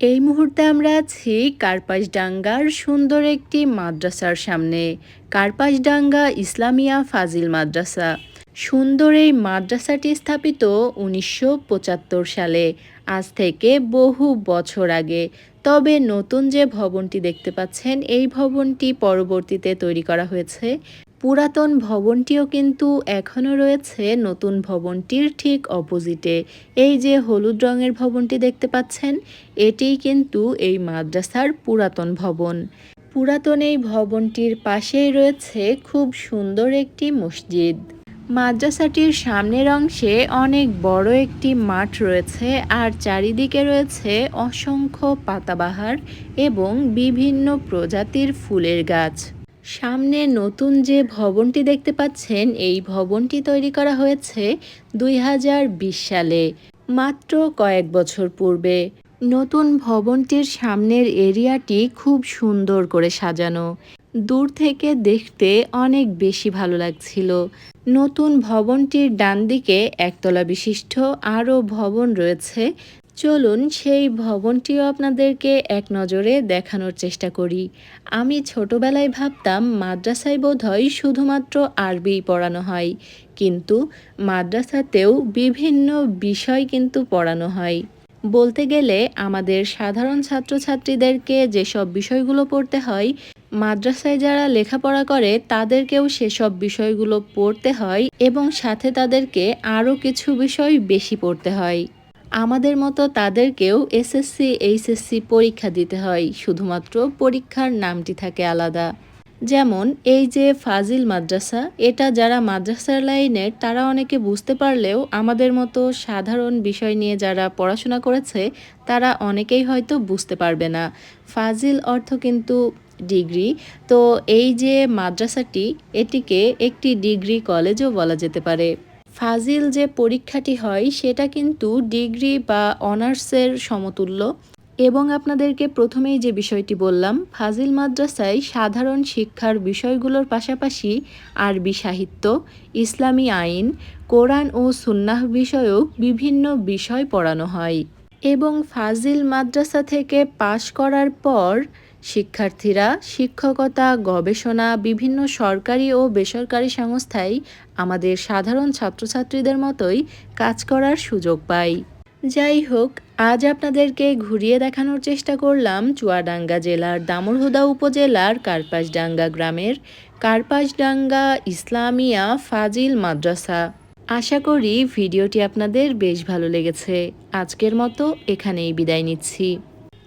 এই মুহূর্তে আমরা আছি কার্পাসডাঙ্গার সুন্দর একটি মাদ্রাসার সামনে। কার্পাসডাঙ্গা ইসলামিয়া ফাজিল মাদ্রাসা। সুন্দর এই মাদ্রাসাটি স্থাপিত উনিশশো পঁচাত্তর সালে। আজ থেকে বহু বছর আগে। তবে নতুন যে ভবনটি দেখতে পাচ্ছেন, এই ভবনটি পরবর্তীতে তৈরি করা হয়েছে। পুরাতন ভবনটিও কিন্তু এখনও রয়েছে, নতুন ভবনটির ঠিক অপোজিটে। এই যে হলুদ রঙের ভবনটি দেখতে পাচ্ছেন, এটিই কিন্তু এই মাদ্রাসার পুরাতন ভবন। পুরাতন এই ভবনটির পাশেই রয়েছে খুব সুন্দর একটি মসজিদ। মাদ্রাসাটির সামনের অংশে অনেক বড় একটি মাঠ রয়েছে আর চারিদিকে রয়েছে অসংখ্য পাতাবাহার এবং বিভিন্ন প্রজাতির ফুলের গাছ। সামনে নতুন যে ভবনটি দেখতে পাচ্ছেন, এই ভবনটি তৈরি করা হয়েছে দুই হাজার বিশ সালে, মাত্র কয়েক বছর পূর্বে। নতুন ভবনটির সামনের এরিয়াটি খুব সুন্দর করে সাজানো। দূর থেকে দেখতে অনেক বেশি ভালো লাগছিল। নতুন ভবনটির ডান দিকে একতলা বিশিষ্ট আরও ভবন রয়েছে চলুন সেই ভবনটিও আপনাদেরকে এক নজরে দেখানোর চেষ্টা করি। আমি ছোটবেলায় ভাবতাম মাদ্রাসায় বোধহয় শুধুমাত্র আরবি পড়ানো হয়, কিন্তু মাদ্রাসাতেও বিভিন্ন বিষয় কিন্তু পড়ানো হয়। বলতে গেলে আমাদের সাধারণ ছাত্রছাত্রীদেরকে যেসব বিষয়গুলো পড়তে হয়, মাদ্রাসায় যারা লেখাপড়া করে তাদেরকেও সেসব বিষয়গুলো পড়তে হয় এবং সাথে তাদেরকে আরও কিছু বিষয় বেশি পড়তে হয়। আমাদের মতো তাদেরকেও এসএসসি এইচএসসি পরীক্ষা দিতে হয়। শুধুমাত্র পরীক্ষার নামটি থাকে আলাদা। যেমন, এই যে ফাজিল মাদ্রাসা, এটা যারা মাদ্রাসার লাইনের তারা অনেকে বুঝতে পারলেও আমাদের মতো সাধারণ বিষয় নিয়ে যারা পড়াশোনা করেছে, তারা অনেকেই হয়তো বুঝতে পারবে না। ফাজিল অর্থ কিন্তু ডিগ্রি। তো এই যে মাদ্রাসাটি, এটিকে একটি ডিগ্রি কলেজও বলা যেতে পারে। ফাজিল যে পরীক্ষাটি হয়, সেটা কিন্তু ডিগ্রি বা অনার্সের সমতুল্য। এবং আপনাদেরকে প্রথমেই যে বিষয়টি বললাম, ফাজিল মাদ্রাসায় সাধারণ শিক্ষার বিষয়গুলোর পাশাপাশি আরবি সাহিত্য, ইসলামী আইন, কোরআন ও সুন্নাহ বিষয়ক বিভিন্ন বিষয় পড়ানো হয়। এবং ফাজিল মাদ্রাসা থেকে পাশ করার পর শিক্ষার্থীরা শিক্ষকতা, গবেষণা, বিভিন্ন সরকারি ও বেসরকারি সংস্থায় আমাদের সাধারণ ছাত্রছাত্রীদের মতোই কাজ করার সুযোগ পাই যাই হোক, আজ আপনাদেরকে ঘুরিয়ে দেখানোর চেষ্টা করলাম চুয়াডাঙ্গা জেলার দামুরহুদা উপজেলার কার্পাসডাঙ্গা গ্রামের কার্পাসডাঙ্গা ইসলামিয়া ফাজিল মাদ্রাসা। আশা করি ভিডিওটি আপনাদের বেশ ভালো লেগেছে। আজকের মতো এখানেই বিদায় নিচ্ছি।